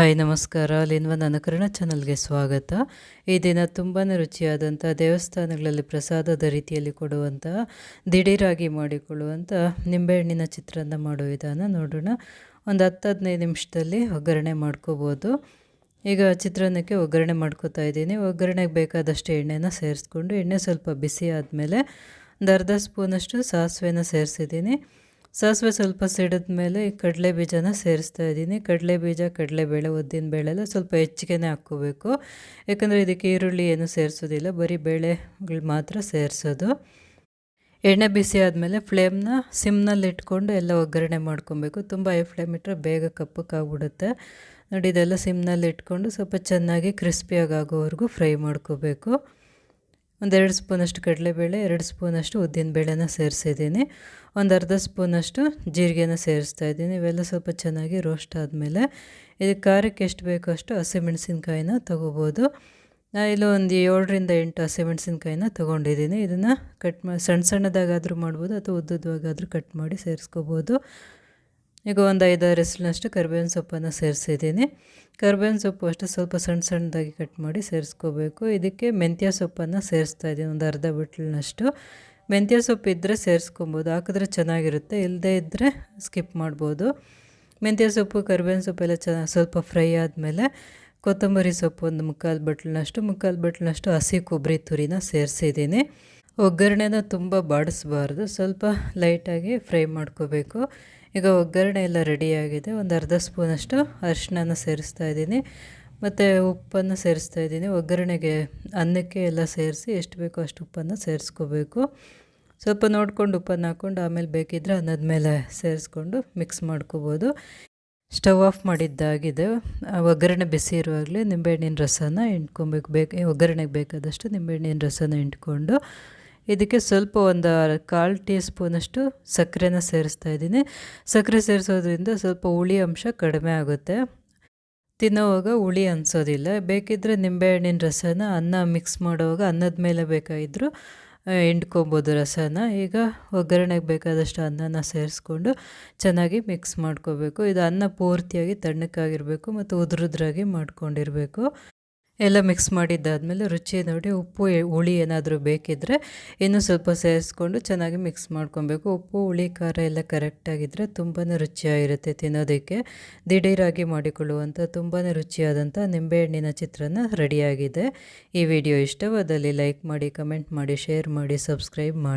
Hi ನಮಸ್ಕಾರ. ಲಿನ್ವ, ನನ್ನ ಕನ್ನಡ ಚಾನಲ್ಗೆ ಸ್ವಾಗತ. ಈ ದಿನ ತುಂಬಾ ರುಚಿಯಾದಂಥ ದೇವಸ್ಥಾನಗಳಲ್ಲಿ ಪ್ರಸಾದದ ರೀತಿಯಲ್ಲಿ ಕೊಡುವಂಥ ದಿಢೀರಾಗಿ ಮಾಡಿಕೊಳ್ಳುವಂಥ ನಿಂಬೆಹಣ್ಣಿನ ಚಿತ್ರಾನ್ನ ಮಾಡೋ ವಿಧಾನ ನೋಡೋಣ. ಒಂದು ಹತ್ತು ಹದಿನೈದು ನಿಮಿಷದಲ್ಲಿ ಒಗ್ಗರಣೆ ಮಾಡ್ಕೋಬೋದು. ಈಗ ಚಿತ್ರಾನ್ನಕ್ಕೆ ಒಗ್ಗರಣೆ ಮಾಡ್ಕೋತಾ ಇದ್ದೀನಿ. ಒಗ್ಗರಣೆಗೆ ಬೇಕಾದಷ್ಟು ಎಣ್ಣೆನ ಸೇರಿಸ್ಕೊಂಡು, ಎಣ್ಣೆ ಸ್ವಲ್ಪ ಬಿಸಿ ಆದಮೇಲೆ ಒಂದು ಅರ್ಧ ಸ್ಪೂನಷ್ಟು ಸಾಸಿವೆನ ಸೇರಿಸಿದ್ದೀನಿ. ಸಾಸಿವೆ ಸ್ವಲ್ಪ ಸಿಡಿದ ಮೇಲೆ ಕಡಲೆ ಬೀಜನ ಸೇರಿಸ್ತಾ ಇದ್ದೀನಿ. ಕಡಲೆ ಬೀಜ ಕಡಲೆಬೇಳೆ ಉದ್ದಿನ ಬೇಳೆ ಎಲ್ಲ ಸ್ವಲ್ಪ ಹೆಚ್ಚಿಗೆನೆ ಹಾಕ್ಕೋಬೇಕು. ಯಾಕಂದರೆ ಇದಕ್ಕೆ ಈರುಳ್ಳಿ ಏನು ಸೇರಿಸೋದಿಲ್ಲ, ಬರೀ ಬೇಳೆಗಳು ಮಾತ್ರ ಸೇರಿಸೋದು. ಎಣ್ಣೆ ಬಿಸಿ ಆದಮೇಲೆ ಫ್ಲೇಮ್ನ ಸಿಮ್ನಲ್ಲಿ ಇಟ್ಕೊಂಡು ಎಲ್ಲ ಒಗ್ಗರಣೆ ಮಾಡ್ಕೊಬೇಕು. ತುಂಬ ಐ ಫ್ಲೇಮ್ ಇಟ್ಟರೆ ಬೇಗ ಕಪ್ಪಕ್ಕಾಗ್ಬಿಡುತ್ತೆ. ನೋಡಿ, ಇದೆಲ್ಲ ಸಿಮ್ನಲ್ಲಿ ಇಟ್ಕೊಂಡು ಸ್ವಲ್ಪ ಚೆನ್ನಾಗಿ ಕ್ರಿಸ್ಪಿಯಾಗಿ ಆಗೋವರೆಗೂ ಫ್ರೈ ಮಾಡ್ಕೋಬೇಕು. ಒಂದೆರಡು ಸ್ಪೂನಷ್ಟು ಕಡಲೆಬೇಳೆ, ಎರಡು ಸ್ಪೂನಷ್ಟು ಉದ್ದಿನ ಬೇಳೆನ ಸೇರಿಸಿದ್ದೀನಿ. ಒಂದು ಅರ್ಧ ಸ್ಪೂನಷ್ಟು ಜೀರಿಗೆನ ಸೇರಿಸ್ತಾ ಇದ್ದೀನಿ. ಇವೆಲ್ಲ ಸ್ವಲ್ಪ ಚೆನ್ನಾಗಿ ರೋಸ್ಟ್ ಆದಮೇಲೆ ಇದು ಖಾರಕ್ಕೆ ಎಷ್ಟು ಬೇಕೋ ಅಷ್ಟು ಹಸಿಮೆಣಸಿನ್ಕಾಯಿನ ತೊಗೋಬೋದು. ನಾನು ಇಲ್ಲಿ ಒಂದು ಏಳರಿಂದ ಎಂಟು ಹಸಿಮೆಣಸಿನ್ಕಾಯಿನ ತೊಗೊಂಡಿದ್ದೀನಿ. ಇದನ್ನು ಕಟ್ ಮಾಡಿ ಸಣ್ಣ ಸಣ್ಣದಾಗಾದರೂ ಮಾಡ್ಬೋದು ಅಥವಾ ಉದ್ದುದ್ದವಾಗಾದರೂ ಕಟ್ ಮಾಡಿ ಸೇರಿಸ್ಕೋಬೋದು. ಈಗ ಒಂದು ಐದಾರು ಹೆಸರಿನಷ್ಟು ಕರಿಬೇವಿನ ಸೊಪ್ಪನ್ನು ಸೇರಿಸಿದ್ದೀನಿ. ಕರ್ಬೇವಿನ ಸೊಪ್ಪು ಅಷ್ಟು ಸ್ವಲ್ಪ ಸಣ್ಣ ಸಣ್ಣದಾಗಿ ಕಟ್ ಮಾಡಿ ಸೇರಿಸ್ಕೋಬೇಕು. ಇದಕ್ಕೆ ಮೆಂತ್ಯ ಸೊಪ್ಪನ್ನು ಸೇರಿಸ್ತಾ ಇದ್ದೀನಿ, ಒಂದು ಅರ್ಧ ಬಿಟ್ಲಿನಷ್ಟು. ಮೆಂತ್ಯ ಸೊಪ್ಪು ಇದ್ದರೆ ಸೇರಿಸ್ಕೊಬೋದು, ಹಾಕಿದ್ರೆ ಚೆನ್ನಾಗಿರುತ್ತೆ ಇಲ್ಲದೇ ಇದ್ದರೆ ಸ್ಕಿಪ್ ಮಾಡ್ಬೋದು. ಮೆಂತ್ಯ ಸೊಪ್ಪು, ಕರಿಬೇವಿನ ಸೊಪ್ಪೆಲ್ಲ ಚೆನ್ನಾಗಿ ಸ್ವಲ್ಪ ಫ್ರೈ ಆದಮೇಲೆ ಕೊತ್ತಂಬರಿ ಸೊಪ್ಪು ಒಂದು ಮುಕ್ಕಾಲು ಬಟ್ಲಿನಷ್ಟು ಮುಕ್ಕಾಲು ಬಟ್ಲಿನಷ್ಟು ಹಸಿ ಕೊಬ್ಬರಿ ತುರಿನ ಸೇರಿಸಿದ್ದೀನಿ. ಒಗ್ಗರಣೆನ ತುಂಬ ಬಾಡಿಸ್ಬಾರ್ದು. ಸ್ವಲ್ಪ ಲೈಟಾಗಿ ಫ್ರೈ ಮಾಡ್ಕೋಬೇಕು. ಈಗ ಒಗ್ಗರಣೆ ಎಲ್ಲ ರೆಡಿಯಾಗಿದೆ ಒಂದು ಅರ್ಧ ಸ್ಪೂನಷ್ಟು ಅರಿಶಿನ ಸೇರಿಸ್ತಾ ಇದ್ದೀನಿ. ಮತ್ತು ಉಪ್ಪನ್ನು ಸೇರಿಸ್ತಾ ಇದ್ದೀನಿ. ಒಗ್ಗರಣೆಗೆ ಅನ್ನಕ್ಕೆ ಎಲ್ಲ ಸೇರಿಸಿ ಎಷ್ಟು ಬೇಕೋ ಅಷ್ಟು ಉಪ್ಪನ್ನು ಸೇರಿಸ್ಕೋಬೇಕು. ಸ್ವಲ್ಪ ನೋಡ್ಕೊಂಡು ಉಪ್ಪನ್ನು ಹಾಕ್ಕೊಂಡು ಆಮೇಲೆ ಬೇಕಿದ್ದರೆ ಅನ್ನದ ಮೇಲೆ ಸೇರಿಸ್ಕೊಂಡು ಮಿಕ್ಸ್ ಮಾಡ್ಕೋಬೋದು. ಸ್ಟವ್ ಆಫ್ ಮಾಡಿದ್ದಾಗಿದೆ. ಒಗ್ಗರಣೆ ಬಿಸಿ ಇರುವಾಗಲೇ ನಿಂಬೆಹಣ್ಣಿನ ರಸನ ಹಿಂಡ್ಕೊಬೇಕು. ಬೇಕು ಒಗ್ಗರಣೆಗೆ ಬೇಕಾದಷ್ಟು ನಿಂಬೆಹಣ್ಣಿನ ರಸನ ಇಂಟ್ಕೊಂಡು ಇದಕ್ಕೆ ಸ್ವಲ್ಪ ಒಂದು ಕಾಲು ಟೀ ಸ್ಪೂನಷ್ಟು ಸಕ್ಕರೆನ ಸೇರಿಸ್ತಾ ಇದ್ದೀನಿ. ಸಕ್ಕರೆ ಸೇರಿಸೋದ್ರಿಂದ ಸ್ವಲ್ಪ ಹುಳಿ ಅಂಶ ಕಡಿಮೆ ಆಗುತ್ತೆ. ತಿನ್ನೋವಾಗ ಹುಳಿ ಅನಿಸೋದಿಲ್ಲ. ಬೇಕಿದ್ದರೆ ನಿಂಬೆಹಣ್ಣಿನ ರಸನ, ಅನ್ನ ಮಿಕ್ಸ್ ಮಾಡುವಾಗ ಅನ್ನದ ಮೇಲೆ ಬೇಕಾಗಿದ್ದರೂ ಹಿಂಡ್ಕೊಬೋದು ರಸನ. ಈಗ ಒಗ್ಗರಣೆಗೆ ಬೇಕಾದಷ್ಟು ಅನ್ನನ ಸೇರಿಸ್ಕೊಂಡು ಚೆನ್ನಾಗಿ ಮಿಕ್ಸ್ ಮಾಡ್ಕೋಬೇಕು. ಇದು ಅನ್ನ ಪೂರ್ತಿಯಾಗಿ ತಣ್ಣಕ್ಕಾಗಿರಬೇಕು ಮತ್ತು ಉದುರುದ್ರಾಗಿ ಮಾಡ್ಕೊಂಡಿರಬೇಕು. ಎಲ್ಲ ಮಿಕ್ಸ್ ಮಾಡಿದ್ದಾದಮೇಲೆ ರುಚಿ ನೋಡಿ ಉಪ್ಪು ಹುಳಿ ಏನಾದರೂ ಬೇಕಿದ್ದರೆ ಇನ್ನೂ ಸ್ವಲ್ಪ ಸೇರಿಸ್ಕೊಂಡು ಚೆನ್ನಾಗಿ ಮಿಕ್ಸ್ ಮಾಡ್ಕೊಬೇಕು. ಉಪ್ಪು, ಹುಳಿ, ಖಾರ ಎಲ್ಲ ಕರೆಕ್ಟಾಗಿದ್ದರೆ ತುಂಬಾ ರುಚಿಯಾಗಿರುತ್ತೆ ತಿನ್ನೋದಕ್ಕೆ. ದಿಢೀರಾಗಿ ಮಾಡಿಕೊಳ್ಳುವಂಥ ತುಂಬಾ ರುಚಿಯಾದಂಥ ನಿಂಬೆಹಣ್ಣಿನ ಚಿತ್ರಾನ್ನ ರೆಡಿಯಾಗಿದೆ. ಈ ವಿಡಿಯೋ ಇಷ್ಟವಾದಲ್ಲಿ ಲೈಕ್ ಮಾಡಿ ಕಮೆಂಟ್ ಮಾಡಿ ಶೇರ್ ಮಾಡಿ ಸಬ್ಸ್ಕ್ರೈಬ್ ಮಾಡಿ.